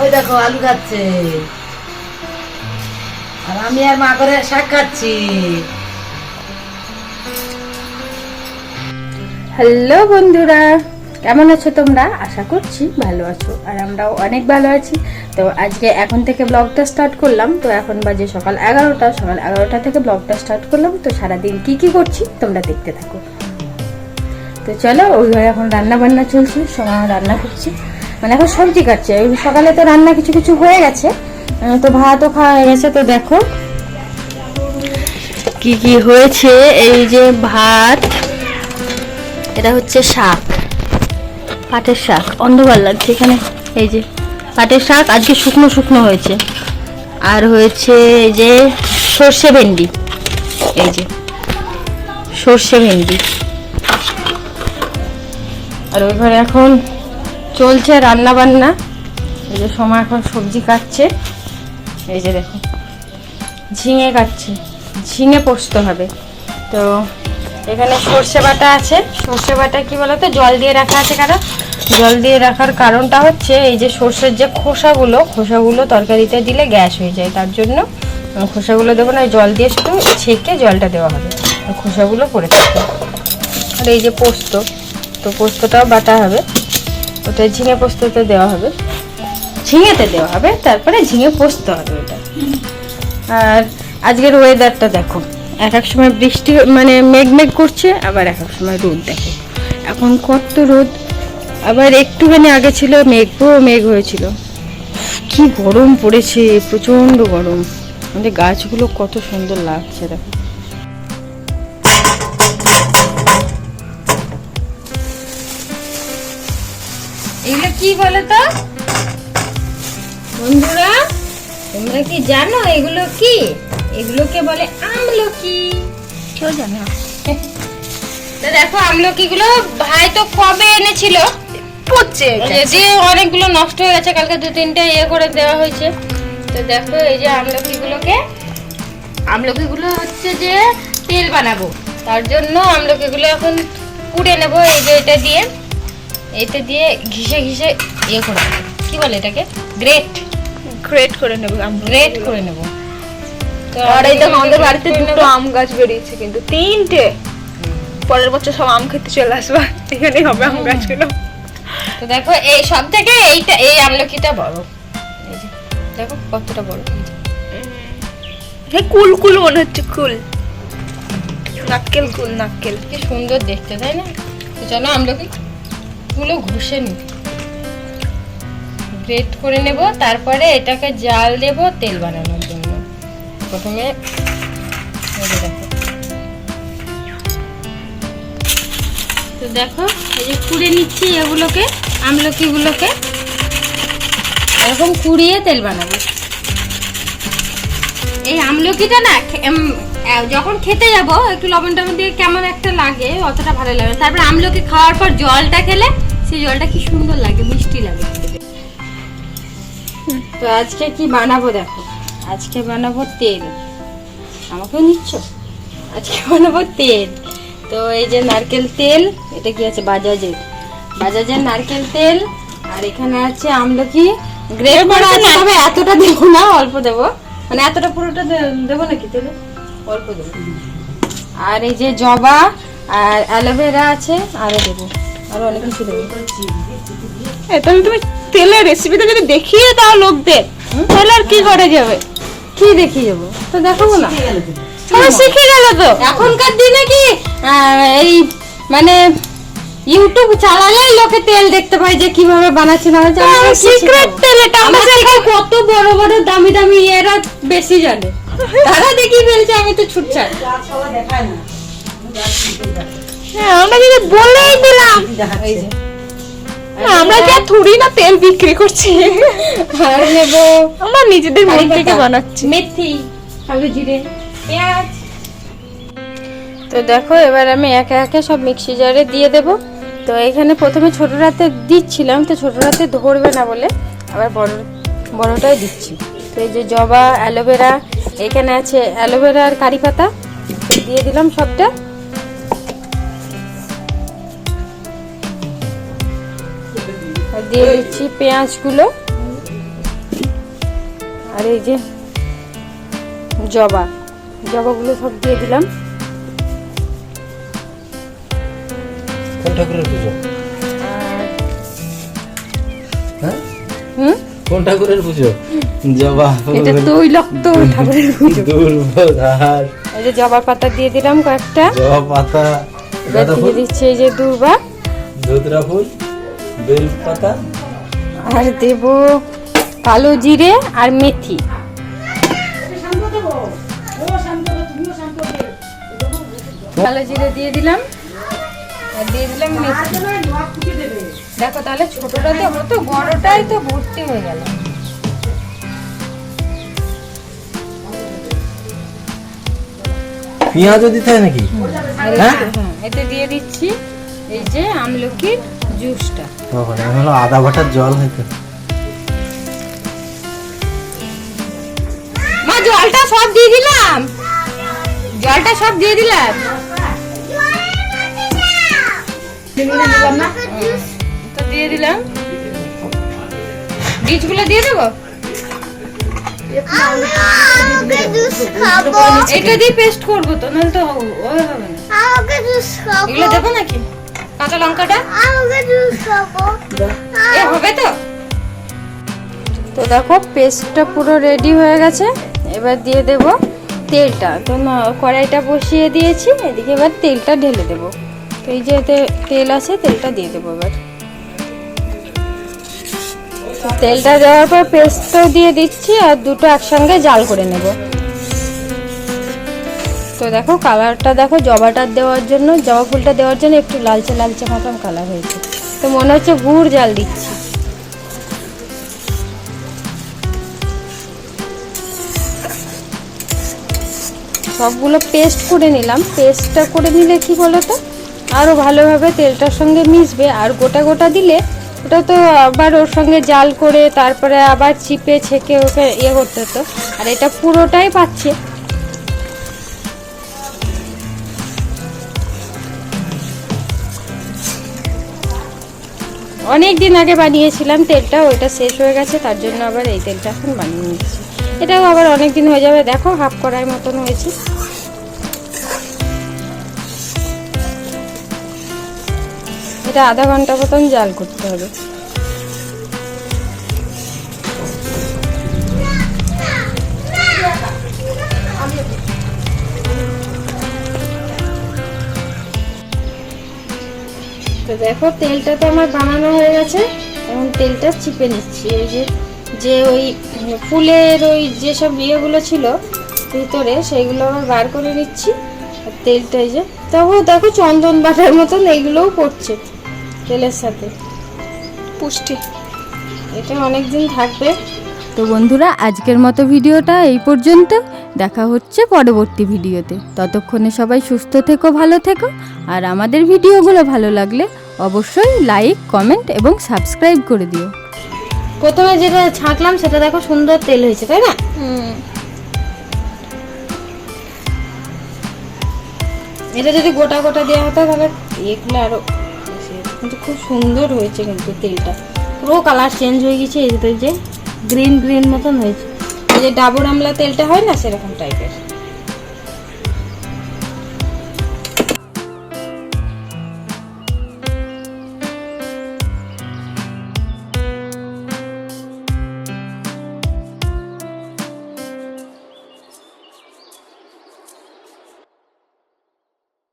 ওই দেখো, আলু খাচ্ছে। আর আমি আর মা করে শাক খাচ্ছি। হ্যালো বন্ধুরা, কেমন আছো তোমরা? আশা করছি ভালো আছো, আর আমরাও অনেক ভালো আছি। তো আজকে এখন থেকে ব্লগটা স্টার্ট করলাম। তো এখন বাজে সকাল এগারোটা সকাল এগারোটা থেকে ব্লগটা স্টার্ট করলাম। তো সারাদিন কি কি করছি তোমরা দেখতে থাকো। তো চলো ওই ঘরে এখন রান্না বান্না চলছে সময় রান্না করছি। মানে এখন সবজি কাটছে সকালে তো রান্না কিছু কিছু হয়ে গেছে। তো ভাতও খাওয়া হয়ে গেছে, তো দেখো কি কি হয়েছে। এই যে ভাত, এটা হচ্ছে শাক, পাটের শাক, অন্ধকার লাগছে এখানে। এই যে পাটের শাক, আজকে শুকনো শুকনো হয়েছে। আর হয়েছে এই যে সর্ষে ভেন্ডি। এই যে সর্ষে ভেন্ডি। আর ওই ঘরে এখন চলছে রান্না বান্না এই যে সময় এখন সবজি কাটছে। এই যে দেখো, ঝিঙে কাটছে। ঝিঙে পোস্ত হবে। তো এখানে সর্ষে বাটা আছে। সর্ষে বাটা কি বলতো? জল দিয়ে রাখা আছে কারণ। জল দিয়ে রাখার কারণটা হচ্ছে এই যে সর্ষের যে খোসাগুলো খোসাগুলো তরকারিতে দিলে গ্যাস হয়ে যায়। তার জন্য খোসাগুলো দেবো না, জল দিয়ে শুধু ছেঁকে জলটা দেওয়া হবে। খোসাগুলো পড়ে থাকবে। আর এই যে পোস্ত, তো পোস্তটাও বাটা হবে। ওটা ঝিঙে পোস্ততে দেওয়া হবে। ঝিঙেতে দেওয়া হবে, তারপরে ঝিঙে পোস্ত হবে ওটা। আর আজকের ওয়েদারটা দেখো, এক এক সময় বৃষ্টি মানে মেঘ মেঘ করছে, আবার এক এক সময় রোদ দেখো। এখন কত রোদ, আবার একটুখানি আগে ছিল মেঘ, পুরো মেঘ হয়েছিল। কি গরম পড়েছে প্রচণ্ড গরম। আমাদের গাছগুলো কত সুন্দর লাগছে, দেখো। এগুলো কি বলো তো বন্ধুরা তোমরা কি জানো এগুলো কি? এগুলোকে বলে আমলকি। কেউ জানে না দেখো আমলকি গুলো ভাই তো কবে এনেছিল? পচে যদি অনেকগুলো নষ্ট হয়ে গেছে কালকে দু তিনটে ইয়ে করে দেওয়া হয়েছে। তো দেখো এই যে আমলকি গুলোকে আমলকি গুলো হচ্ছে যে তেল বানাবো। তার জন্য আমলকি গুলো এখন কুড়ে নেব এই যে এটা দিয়ে। এটা দিয়ে ঘিসে ঘিসে ইয়ে করে নেব। কি বলে এটাকে? গ্রেট গ্রেট করে নেব গ্রেট করে নেব। আর এই দেখো আমাদের বাড়িতে দুটো আম গাছ বেরিয়েছে কিন্তু তিনটে। পরের বছর সব আম খেতে চলে আসবা এখানেই হবে আম গাছগুলো। তো দেখো এই সব থেকে এইটা এই আমলকিটা বড়। এই যে দেখো কতটা বড়। হ্যাঁ কুল কুল মনে হচ্ছে কুল। নাক্কেল কুল নাক্কেল। কি সুন্দর দেখতে তাই না? তো চলো আমলকি গুলো ঘষে নি গ্রেট করে নেব, তারপরে এটাকে জাল দেব তেল বানানোর জন্য। প্রথমে দেখো। তো দেখো, এই যে কুড়ে নিচ্ছি এগুলোকে, আমলকিগুলোকে। এরকম কুড়িয়ে তেল বানাবো। এই আমলকিটা না যখন খেতে যাব একটু লবণ টবণ দিয়ে কেমন একটা লাগে অতটা ভালো লাগে। তারপর আমলকি খাওয়ার পর জলটা খেলে সেই জলটা কি সুন্দর লাগে মিষ্টি লাগে তো আজকে কি বানাবো দেখো? আজকে বানাবো তেল। আমাকেও নিচ্ছ? আজকে বানাবো তেল। তো এই যে নারকেল তেল এটা কি আছে? বাজাজের বাজাজের নারকেল তেল আর এখানে আছে আমলকি। গ্রেট করা আছে। তবে এতটা দেবো না অল্প দেবো। মানে এতটা পুরোটা দেবো নাকি তেলে? অল্প দেবো। আর এই যে জবা আর অ্যালোভেরা আছে আরও দেবো। আরও অনেক কিছু দেবো। তাহলে তুমি তেলের রেসিপিটা যদি দেখিয়ে দাও লোকদের তাহলে আর কি করে যাবে? কি দেখিয়ে যাব তো দেখাবো না। শিখে গেল তো? এখনকার দিনে কি এই মানে ইউটিউব চালালেই লোকে তেল দেখতে পায় যে কীভাবে বানাচ্ছে না বানাচ্ছে। সিক্রেট তেল এটা কত বড় বড় দামি দামি এরা বেশি জানে। তারা দেখি ফেলছে আমি তো ছুটছাট। হ্যাঁ আমরা যদি বলেই দিলাম। না, আমরা আর থুড়ি না তেল বিক্রি করছি। আর নেব। আমরা নিজেদের মন থেকে বানাচ্ছি। মেথি কালো জিরে পেঁয়াজ। তো দেখো এবার আমি একে একে সব মিক্সি জারে দিয়ে দেব। তো এখানে প্রথমে ছোট রাতে দিচ্ছিলাম তো ছোট রাতে ধরবে না বলে। আবার বড় বড়টাই দিচ্ছি। তো এই যে জবা অ্যালোভেরা এখানে আছে অ্যালোভেরা আর কারি পাতা। দিয়ে দিলাম সবটা। দিয়ে দিচ্ছি পেঁয়াজগুলো। আর এই যে জবা। জবাগুলো সব দিয়ে দিলাম। ঠাকুরের পুজো কোন ঠাকুরের পুজো? জবা এটা তৈলক্ত ঠাকুরের পুজো। দুর্বোধ এই যে জবা পাতা দিয়ে দিলাম কয়েকটা। জবা পাতা গাঁদা দিয়ে ফুল। দিচ্ছি এই যে দুর্বা। ধুতরা ফুল বেল পাতা। আর দেব কালো জিরে আর মেথি। কালো জিরে দিয়ে দিলাম। আর দিয়ে দিলাম মেথি। দেখো তাহলে ছোটটা তো হতো বড়টাই তো ভর্তি হয়ে গেল পেঁয়াজও দিতে হয় নাকি? হ্যাঁ? এতে- হ্যাঁ? দিয়ে দিচ্ছি এই যে আমলকির জুসটা। তখন আমি হলো আদা বাটার জল হয়তো মা জলটা সব দিয়ে দিলাম। জলটা সব দিয়ে দিলাম। তো দিয়ে দিলাম। বীজগুলো দিয়ে দেবো? এটা দিয়ে পেস্ট করব তো নাহলে তো হবে না। এগুলো দেবো নাকি? কাঁচা লঙ্কাটা? এ হবে তো? তো দেখো পেস্টটা পুরো রেডি হয়ে গেছে। এবার দিয়ে দেব তেলটা। তো কড়াইটা বসিয়ে দিয়েছি। এদিকে এবার তেলটা ঢেলে দেব। তো এই যে তেল আছে তেলটা দিয়ে দেবো এবার। তেলটা দেওয়ার পর পেস্টটাও দিয়ে দিচ্ছি আর দুটো একসঙ্গে জাল করে নেব। তো দেখো কালারটা দেখো জবাটা দেওয়ার জন্য, জবা ফুলটা দেওয়ার জন্য একটু লালচে লালচে মতন কালার হয়েছে। তো মনে হচ্ছে গুড় জাল দিচ্ছি। সবগুলো পেস্ট করে নিলাম। পেস্টটা করে নিলে কি বলো তো আরও ভালোভাবে তেলটার সঙ্গে মিশবে। আর গোটা গোটা দিলে ওটা তো আবার ওর সঙ্গে জাল করে তারপরে আবার চিপে ছেঁকে ওকে ইয়ে করতে হতো। আর এটা পুরোটাই পাচ্ছে। অনেক দিন আগে বানিয়েছিলাম তেলটা ওইটা শেষ হয়ে গেছে, তার জন্য আবার এই তেলটা এখন বানিয়ে নিচ্ছি। এটাও আবার অনেক দিন হয়ে যাবে, দেখো হাফ কড়াই মতন হয়েছে। এটা আধা ঘণ্টা মতন জাল করতে হবে। তো দেখো, তেলটা তো আমার বানানো হয়ে গেছে। এখন তেলটা চিপে নিচ্ছি। এই যে যে ওই ফুলের ওই যেসব ইয়েগুলো ছিল ভিতরে, সেইগুলো আবার বার করে নিচ্ছি। তেলটা এই যে তবু দেখো চন্দন বাটার মতন এইগুলোও পড়ছে। তেলের সাথে। পুষ্টি। এটা অনেক দিন থাকবে। তো বন্ধুরা আজকের মতো ভিডিওটা এই পর্যন্ত। দেখা হচ্ছে পরবর্তী ভিডিওতে। ততক্ষণে সবাই সুস্থ থেকো ভালো থেকো। আর আমাদের ভিডিওগুলো ভালো লাগলে অবশ্যই লাইক কমেন্ট এবং সাবস্ক্রাইব করে দিও। প্রথমে যেটা ছাঁকলাম সেটা দেখো সুন্দর তেল হয়েছে তাই না? এটা যদি গোটা গোটা দেওয়া হতো তাহলে এগুলো আরও বেশি হতো। কিন্তু খুব সুন্দর হয়েছে কিন্তু তেলটা। পুরো কালার চেঞ্জ হয়ে গেছে, এই যে গ্রিন গ্রিন মতন হয়েছে। এই যে, ডাবর আমলা তেলটা হয় না সেরকম টাইপের